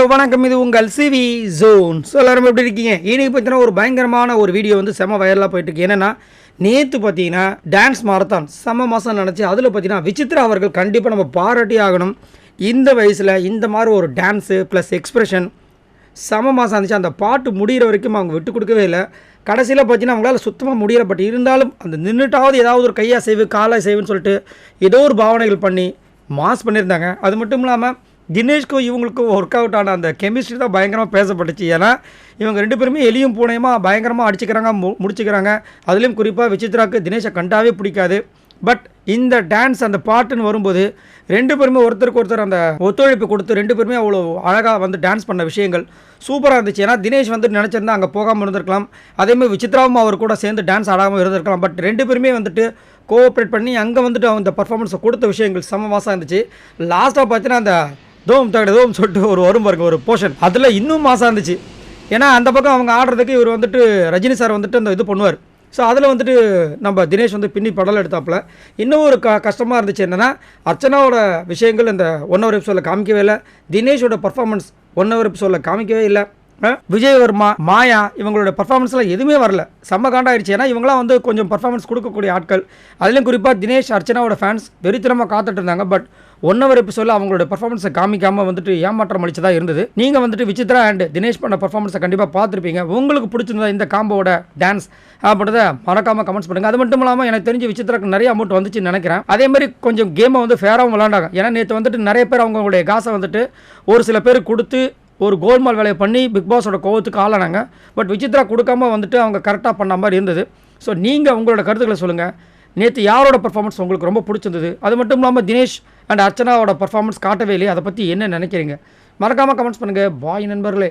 Hello வணக்கம். இது உங்கள் சிவி ஜோன். ஸோ எல்லாரும் எப்படி இருக்கீங்க? இன்றைக்கி பார்த்தீங்கன்னா ஒரு பயங்கரமான ஒரு வீடியோ வந்து செம வைரலாக போயிட்டு என்னென்னா என்னன்னா நேற்று பார்த்தீங்கன்னா டான்ஸ் மாரத்தான் செம மாதம் நினச்சி அதில் பார்த்தீங்கன்னா விசித்ரா அவர்கள் கண்டிப்பாக நம்ம பாராட்டி ஆகணும். இந்த வயசில் இந்த மாதிரி ஒரு டான்ஸு ப்ளஸ் எக்ஸ்ப்ரெஷன் செம மாதம் இருந்துச்சு. அந்த பாட்டு முடிகிற வரைக்கும் அவங்க விட்டு கொடுக்கவே இல்லை. கடைசியில் பார்த்தீங்கன்னா அவங்களால சுத்தமாக முடியல. பட் இருந்தாலும் அந்த நின்றுட்டாவது ஏதாவது ஒரு கையாக செய்வு காலாக செய்வுன்னு சொல்லிட்டு ஏதோ ஒரு பாவனைகள் பண்ணி மாஸ் பண்ணியிருந்தாங்க. அது மட்டும் இல்லாமல் தினேஷ்க்கும் இவங்களுக்கும் ஒர்க் அவுட் ஆன அந்த கெமிஸ்ட்ரி தான் பயங்கரமாக பேசப்பட்டுச்சு. ஏன்னா இவங்க ரெண்டு பேருமே எலியும் பூனையுமா பயங்கரமாக அடிச்சுக்கிறாங்க மு முடிச்சுக்கிறாங்க. அதுலேயும் குறிப்பாக விசித்ராக்கு தினேஷை கண்டாவே பிடிக்காது. பட் இந்த டான்ஸ் அந்த பாட்டுன்னு வரும்போது ரெண்டு பேருமே ஒருத்தருக்கு ஒருத்தர் அந்த ஒத்துழைப்பு கொடுத்து ரெண்டு பேருமே அவ்வளோ அழகாக வந்து டான்ஸ் பண்ண விஷயங்கள் சூப்பராக இருந்துச்சு. ஏன்னா தினேஷ் வந்து நினச்சிருந்தா அங்கே போகாமல் இருந்திருக்கலாம். அதேமாதிரி விசித்ராவும் அவர் கூட சேர்ந்து டான்ஸ் ஆடாமல் இருந்திருக்கலாம். பட் ரெண்டு பேருமே வந்துட்டு கோஆப்ரேட் பண்ணி அங்கே வந்துட்டு அவங்க இந்த பர்ஃபார்மன்ஸை கொடுத்த விஷயங்கள் செம இருந்துச்சு. லாஸ்ட்டாக பார்த்தீங்கன்னா அந்த தோம் தகடு தோம் சொல்லிட்டு ஒரு வரும் பாருங்க ஒரு போர்ஷன் அதில் இன்னும் மாசாக இருந்துச்சு. ஏன்னா அந்த பக்கம் அவங்க ஆடுறதுக்கு இவர் வந்துட்டு ரஜினி சார் வந்துட்டு அந்த இது பண்ணுவார். ஸோ அதில் வந்துட்டு நம்ம தினேஷ் வந்து பின்னி படல் எடுத்தாப்புல. இன்னும் ஒரு க கஷ்டமாக இருந்துச்சு என்னென்னா அர்ச்சனாவோட விஷயங்கள் இந்த ஒன் ஹவர் எபிசோடில் காமிக்கவே இல்லை. தினேஷோட பர்ஃபார்மன்ஸ் ஒன் ஹவர் எபிசோடில் காமிக்கவே இல்லை. விஜயவர்மா மாயா இவங்களோட பர்ஃபார்மன்ஸ்லாம் எதுவுமே வரல. செம்ம காண்டாயிடுச்சு ஏன்னா இவங்களாம் வந்து கொஞ்சம் பர்ஃபார்மன்ஸ் கொடுக்கக்கூடிய ஆட்கள். அதுலேயும் குறிப்பாக தினேஷ் அர்ச்சனாவோட ஃபேன்ஸ் வெறித்தனமாக காத்துட்டு இருந்தாங்க. பட் ஒன் ஹவர் எபிசோடில் அவங்களோட பர்ஃபார்மன்ஸை காமிக்காமல் வந்துட்டு ஏமாற்றம் அளிச்சதாக இருந்தது. நீங்கள் வந்துட்டு விசித்ரா அண்ட் தினேஷ் பண்ண பர்ஃபார்மன்ஸை கண்டிப்பாக பார்த்துருப்பீங்க. உங்களுக்கு பிடிச்சிருந்தா இந்த காம்போட டான்ஸ் அப்படின்றத மறக்காமல் கமெண்ட்ஸ் பண்ணுங்கள் அது மட்டும் இல்லாமல் எனக்கு தெரிஞ்சு விசித்ராக்கு நிறைய அமௌண்ட் வந்துச்சுன்னு நினைக்கிறேன். அதே மாதிரி கொஞ்சம் கேமை வந்து ஃபேராகவும் விளாண்டாங்க ஏன்னா நேற்று வந்துட்டு நிறைய பேர் அவங்களுடைய காசை வந்துட்டு ஒரு சில பேர் கொடுத்து ஒரு கோல்மால் வேலையை பண்ணி பிக் பாஸோட கோவத்துக்கு ஆளானாங்க. பட் விசித்ரா கொடுக்காம வந்துட்டு அவங்க கரெக்டாக பண்ண மாதிரி இருந்தது. ஸோ நீங்கள் உங்களோட கருத்துக்களை சொல்லுங்கள் நேற்று யாரோட பர்ஃபார்மன்ஸ் உங்களுக்கு ரொம்ப பிடிச்சிருந்தது? அது மட்டும் இல்லாமல் தினேஷ் அண்ட் அர்ச்சனாவோட பர்ஃபார்மன்ஸ் காட்டவே இல்லையே. அதை பற்றி என்ன நினைக்கிறீங்க? மறக்காமல் கமெண்ட்ஸ் பண்ணுங்கள் பாய் நண்பர்களே.